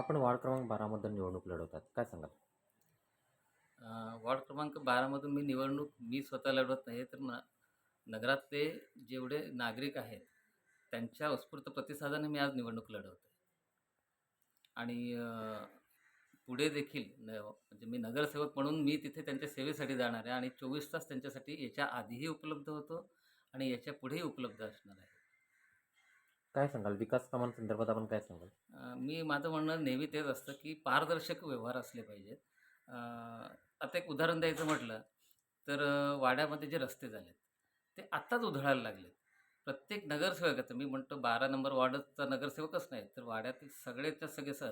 आपण वार्ड क्रमांक बारामधून निवडणूक लढवतात. काय सांगाल? अ, वॉर्ड क्रमांक बारामधून मी निवडणूक मी स्वतः लढवत नाही तर न नगरातले जेवढे नागरिक आहेत त्यांच्या उत्स्फूर्त प्रतिसादाने मी आज निवडणूक लढवतो आहे आणि अ, पुढे देखील न म्हणजे मी नगरसेवक म्हणून मी तिथे त्यांच्या सेवेसाठी जाणार आहे आणि चोवीस तास त्यांच्यासाठी याच्या आधीही उपलब्ध होतो आणि याच्या पुढेही उपलब्ध असणार आहे. काय सांगाल? विकास कामांसंदर्भात आपण काय सांगाल? अ, मी माझं म्हणणं नेहमी तेच असतं की पारदर्शक व्यवहार असले पाहिजेत. अ, आता एक उदाहरण द्यायचं म्हटलं तर अ, वाड्यामध्ये जे रस्ते झालेत ते आत्ताच उधळायला लागलेत. प्रत्येक नगरसेवकाचं मी म्हणतो बारा नंबर वॉर्डचा नगरसेवकच नाही तर वाड्यातील सगळेच्या सगळे स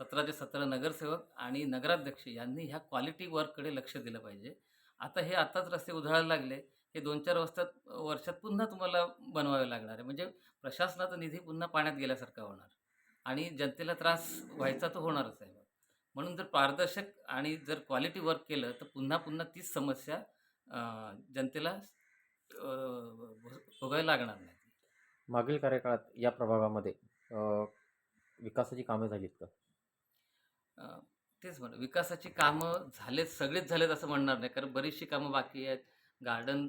सतराचे सतरा नगरसेवक आणि नगराध्यक्ष यांनी ह्या क्वालिटी वर्ककडे लक्ष दिलं पाहिजे. आता हे आत्ताच रस्ते उधळायला लागले हे दोन चार वर्षात वर्षात पुन्हा तुम्हाला बनवावे लागणार आहे. म्हणजे प्रशासनाचा निधी पुन्हा पाण्यात गेल्यासारखा होणार. आणि जनतेला त्रास व्हायचा तर होणारच आहे. म्हणून जर पारदर्शक आणि जर क्वालिटी वर्क केलं तर पुन्हा पुन्हा तीच समस्या जनतेला भोगायला लागणार नाही. मागील कार्यकाळात या प्रभागामध्ये विकासाची कामे झालीत का? तेच म्हणलं विकासाची कामं झालेत सगळेच झालेत असं म्हणणार नाही. कारण बरीचशी कामं बाकी आहेत. गार्डन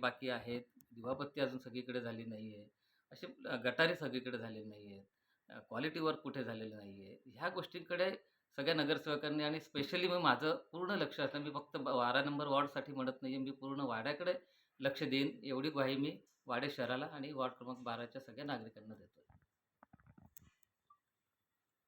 बाकी आहेत. दिवाबत्ती अजून सगळीकडे झाली नाही आहे असे गटारी सगळीकडे झाले नाही आहेत क्वालिटी वर्क कुठे झालेलं नाही आहे ह्या गोष्टींकडे सगळ्या नगरसेवकांनी आणि स्पेशली मग माझं पूर्ण लक्ष असतं मी फक्त बारा नंबर वॉर्डसाठी म्हणत नाही आहे मी पूर्ण वाड्याकडे लक्ष देईन. एवढी ग्वाही मी वाडे शहराला आणि वॉर्ड क्रमांक बाराच्या सगळ्या नागरिकांना देतो